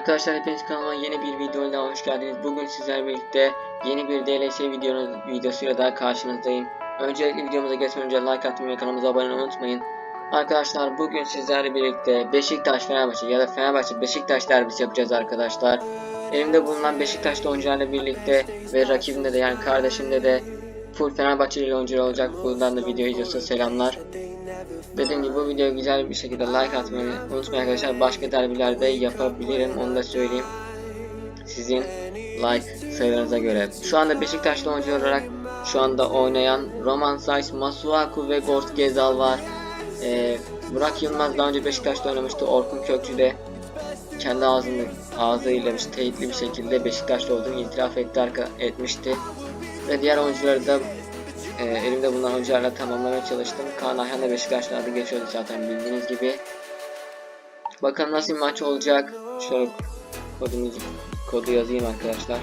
Arkadaşlar hepiniz kanalıma yeni bir videoyla hoş geldiniz. Bugün sizlerle birlikte yeni bir DLS videonun videosuyla daha karşınızdayım. Öncelikle videomuza geçmeden önce like atmayı ve kanalımıza abone olmayı unutmayın. Arkadaşlar bugün sizlerle birlikte Beşiktaş Fenerbahçe ya da Fenerbahçe Beşiktaş derbisi yapacağız arkadaşlar. Elimde bulunan Beşiktaşlı oyuncularla birlikte ve rakibimde de yani kardeşimde de full Fenerbahçeli oyuncular olacak. Buradan da video izliyorsa selamlar. Dediğim gibi bu videoya güzel bir şekilde like atmayı unutmayın arkadaşlar. Başka derbilerde yapabilirim onu da söyleyeyim. Sizin like sayılarınıza göre. Şu anda Beşiktaşlı oyuncu olarak şu anda oynayan Roman Saiz, Masuaku ve Gort Gezal var. Ee, Burak Yılmaz daha önce Beşiktaş'ta oynamıştı. Orkun Kökçü de kendi ağzını ağzıyla işte teyitli bir şekilde Beşiktaşlı olduğunu itiraf etti etmişti. Ve diğer oyuncuları da e, elimde bulunan oyuncularla tamamlamaya çalıştım. Kaan Ayhan da Beşiktaş'la adı geçiyordu zaten bildiğiniz gibi. Bakalım nasıl bir maç olacak. Şöyle kodumuzu, kodu yazayım arkadaşlar.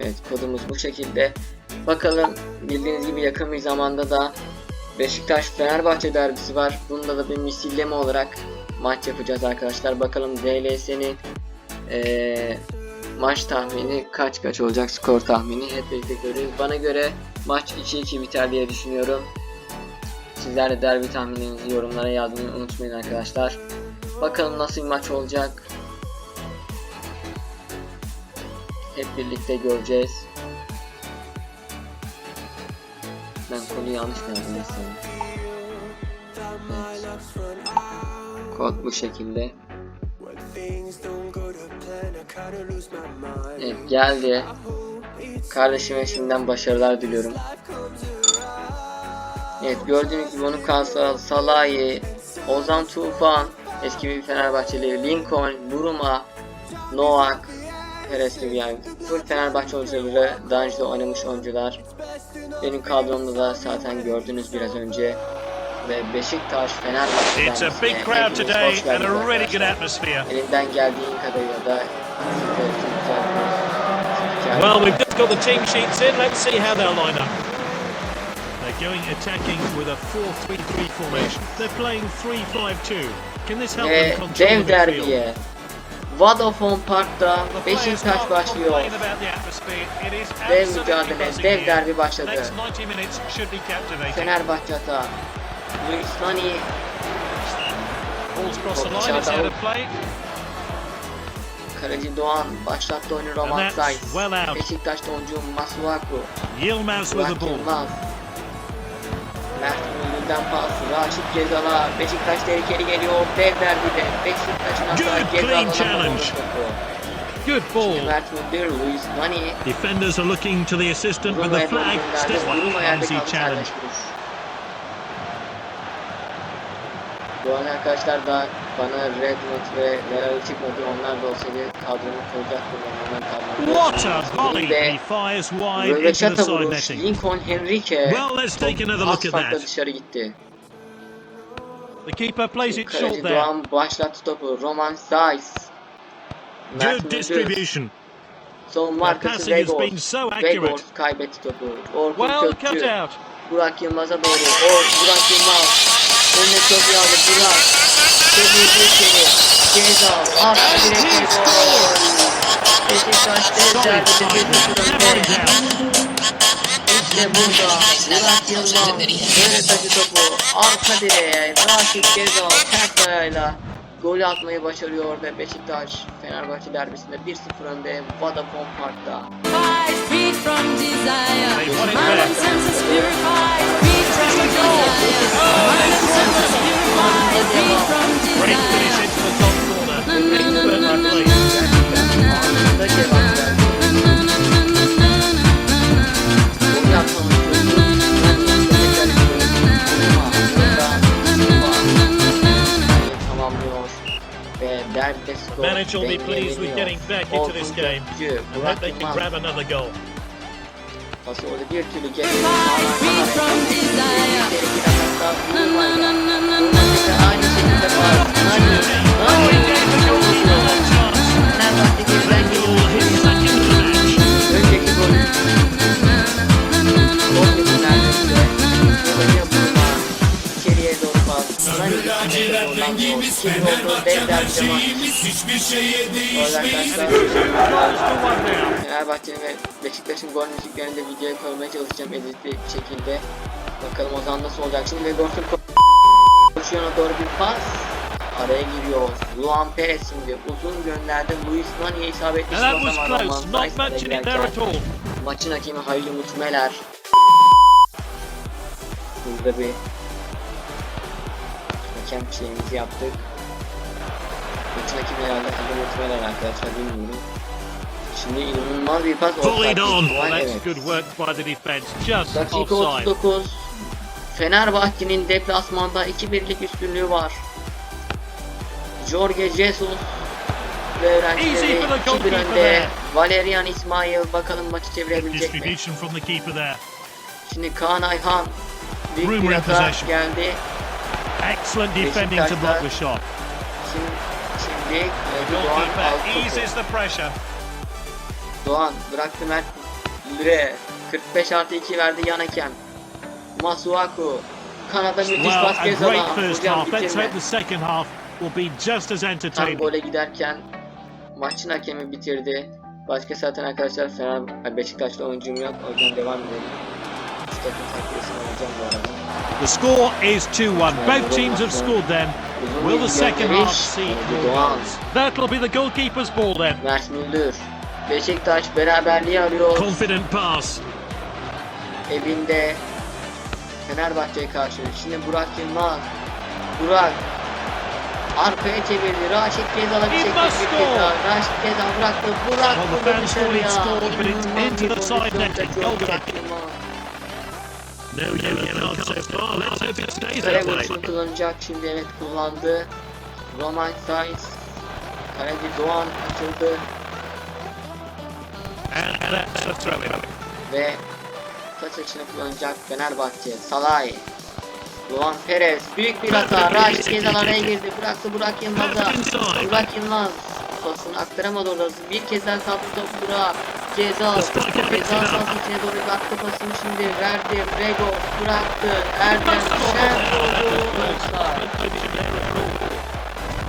Evet kodumuz bu şekilde. Bakalım bildiğiniz gibi yakın bir zamanda da Beşiktaş Fenerbahçe derbisi var. Bunda da bir misilleme olarak maç yapacağız arkadaşlar. Bakalım DLS'nin eee maç tahmini kaç kaç olacak skor tahmini hep birlikte görüyoruz. Bana göre maç 2-2 biter diye düşünüyorum. Sizler de derbi tahmininizi yorumlara yazmayı unutmayın arkadaşlar. Bakalım nasıl bir maç olacak. Hep birlikte göreceğiz. Ben kodu yanlış yazdım mesela? Evet. Kod bu şekilde. Evet geldi. Kardeşime şimdiden başarılar diliyorum. Evet gördüğünüz gibi onun Kansal, Salahi, Ozan Tufan, eski bir Fenerbahçeli, Lincoln, Buruma, Noak, Perez gibi yani full Fenerbahçe oyuncuları daha önce oynamış oyuncular. Benim kadromda da zaten gördünüz biraz önce. Ve Beşiktaş Fenerbahçe It's a big crowd today and a really good atmosphere. Elimden geldiği kadarıyla da Well, we've just got the team sheets in. Let's see how they'll line up. They're going attacking with a 4-3-3 formation. They're playing 3-5-2. Can this help them control dev the derbiye Vodafone Park'ta Beşiktaş başlıyor. Dev mücadele, dev derbi başladı. Next 90 minutes should be captivating. Fenerbahçe hata. Luis Nani Top dışarıda. Kaleci Doğan başlattı oyunu Roman Saiz. well. Beşiktaş'ta oyuncu Masuaku. Yilmaz with the ball. Yılmaz. Mert Müldür'den pas. Raşit Gezal'a. Beşiktaş tehlikeli geliyor. Dev derbide. Beşiktaş'ın hata Gezal'la challenge. Good ball. Defenders are looking to the assistant with the flag. yerde clumsy kaldı challenge. Arada arkadaşlar da bana Redmond ve Leral çıkmadı. Onlar da olsaydı kadromu koyacaktım. Onların kadromu. What a volley! He fires wide into the side netting. Lincoln Henrique. Well, let's take another look at that. dışarı gitti. The keeper plays it short there. Doğan başlattı topu. Roman Saiz. Good distribution. Savunma arkası been so. Vegors kaybetti topu. Orkun Well Kökçü. Burak Yılmaz'a doğru. O Burak Yılmaz. Önüne çok aldı Burak. Çevirdi içeri. Gezal. Arka direkte gol. Beşiktaş derbide side. bir doubt. İşte burada Burak Yılmaz böyle taşı topu arka direğe Raşit Gezal ters ayağıyla golü atmayı başarıyor ve Beşiktaş Fenerbahçe derbisinde 1-0 önde Vodafone Park'ta. Purified, Manager will be pleased with getting back into this game. And hope they can grab another goal. pası orada bir türlü. Aynı şekilde. Şeyimiz hiçbir şeye değişmeyiz. Fenerbahçe'nin ve Beşiktaş'ın gol müziklerini de videoya koymaya çalışacağım editli bir şekilde. Bakalım o zaman nasıl olacak. Şimdi Vegors'un koşuyona doğru bir pas. Araya giriyor. Luan Perez şimdi uzun gönderdi. Luis Mani'ye isabetli Now that was close. Not much in it there at all. Maçın hakemi Halil Umut Meler. Burada bir hakem şeyimizi yaptık. Maçın hakemi herhalde Halil Umut Meler arkadaşlar bilmiyorum. Şimdi inanılmaz bir pas. Volleyed on. That's evet. good work by the defence. Just Dakika offside. 39. Fenerbahçe'nin deplasmanda 2-1'lik üstünlüğü var. Jorge Jesus ve öğrencileri Easy for the 2-1 goalkeeper önde. Valerian İsmail bakalım maçı çevirebilecek mi? Şimdi Kaan Ayhan büyük bir hata geldi. Excellent defending to block the shot. Şimdi, Jake e, Doğan Altıko. Doğan bıraktı Mert Müre 45 artı 2 verdi yan. Masuaku Kanada müthiş well, basket ama hocam bitirme. Tam gole giderken maçın hakemi bitirdi. Başka zaten arkadaşlar Fener Beşiktaşlı oyuncum yok. O yüzden devam edelim. The score is 2-1. Both teams have scored then. Will the second half see Doğan. That'll be the goalkeeper's ball then. Mert Müldür. Beşiktaş beraberliği arıyor. Confident pass. Evinde Fenerbahçe'ye karşı. Şimdi Burak Yılmaz. Burak arkaya çevirdi. Raşit Gezal'a bir çekti bir score. kez daha. Raşit Gezal bıraktı. Burak Well, thought dışarıya. İnanılmaz bir pozisyon net. kaçıyor Kick. Yılmaz. No yellow card so far. Let's hope it stays that way. kullanacak. Şimdi evet kullandı. Roman Saiz. Kaleci Doğan açıldı. And that's a throw in. Ve taç açını kullanacak Fenerbahçe. Salay. Luan Perez. Büyük bir hata. Raşit Gezal araya girdi. Bıraktı Burak Yılmaz'a. Burak Yılmaz. Pasını aktaramadı orada. Bir kez daha kaldı top Burak. Gezal. Ceza sahası içine doğru baktı pasını şimdi. Verdi. Vego. Bıraktı. Erdem. Şen. vurdu. Offside.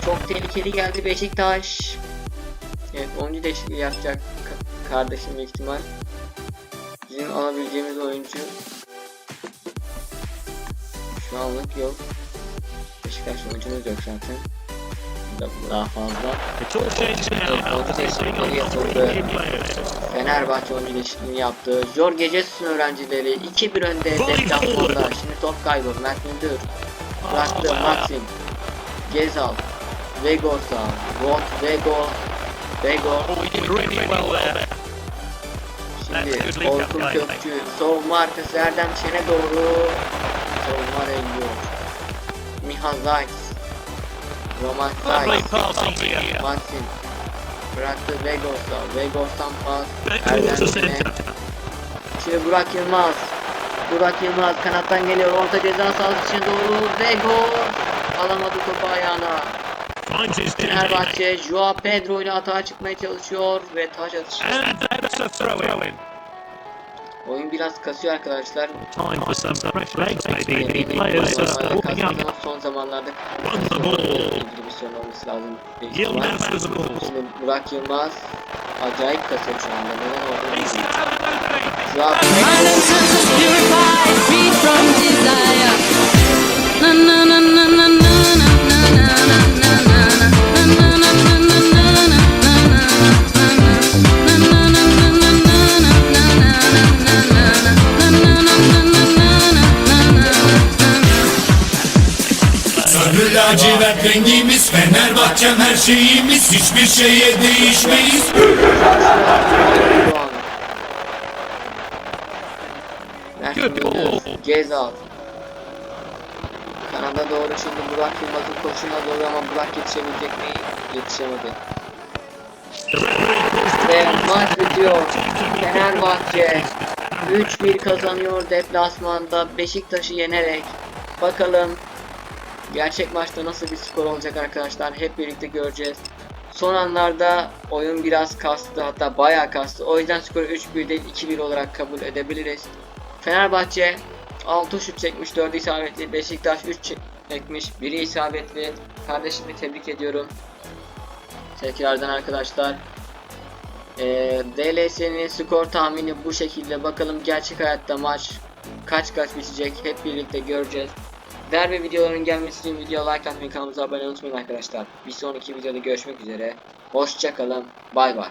Çok tehlikeli geldi Beşiktaş. Evet 10. değişikliği yapacak ka- kardeşim ihtimal. Bizim alabileceğimiz oyuncu şu anlık yok. Beşiktaş oyuncumuz yok zaten da daha fazla. Toplu yapıldı. Fenerbahçe 10. değişikliğini yaptı. Zor Gecesi'nin öğrencileri 2-1 önde deplasmanda. Şimdi top kaybı. Mert Mündür. Bıraktı Maxim. Gezal. Vegos'a. Rod Vego. Vego. Şimdi Orkun Kökçü savunma arkası Erdem Çen'e doğru savunma rengi yok. Mihazakis Roman Sainz, Martin, Bıraktı Vegas'a, Vegas'tan pas, Erdem'e. Şimdi Burak Yılmaz, Burak Yılmaz kanattan geliyor, orta ceza sahası için doğru, Vegas alamadı topu ayağına. Fenerbahçe, Joao Pedro ile atağa çıkmaya çalışıyor ve taç atışı. Oyun biraz kasıyor arkadaşlar. Time for some fresh legs, maybe. The players are warming up. son zamanlarda Won the ball. ilgili bir sorun olması lazım. Yılmaz with the ball. Şimdi Burak Yılmaz acayip kasıyor şu anda. Neden olduğunu bilmiyorum. found Fenerbahçem her şeyimiz Hiçbir şeye değişmeyiz. Gezal. Kanada doğru şimdi Burak Yılmaz'ın koşuna doğru ama Burak yetişebilecek mi? Yetişemedi. Ve maç bitiyor. Fenerbahçe 3-1 kazanıyor deplasmanda Beşiktaş'ı yenerek. Bakalım gerçek maçta nasıl bir skor olacak arkadaşlar hep birlikte göreceğiz. Son anlarda oyun biraz kastı hatta bayağı kastı. O yüzden skoru 3-1 değil 2-1 olarak kabul edebiliriz. Fenerbahçe 6 şut çekmiş 4 isabetli. Beşiktaş 3 çekmiş. Biri isabetli. Kardeşimi tebrik ediyorum. Tekrardan arkadaşlar. Ee, DLS'nin skor tahmini bu şekilde. Bakalım gerçek hayatta maç kaç kaç bitecek hep birlikte göreceğiz. Derbi videoların gelmesi için video like atmayı kanalımıza abone olmayı unutmayın arkadaşlar. Bir sonraki videoda görüşmek üzere. Hoşçakalın. Bay bay.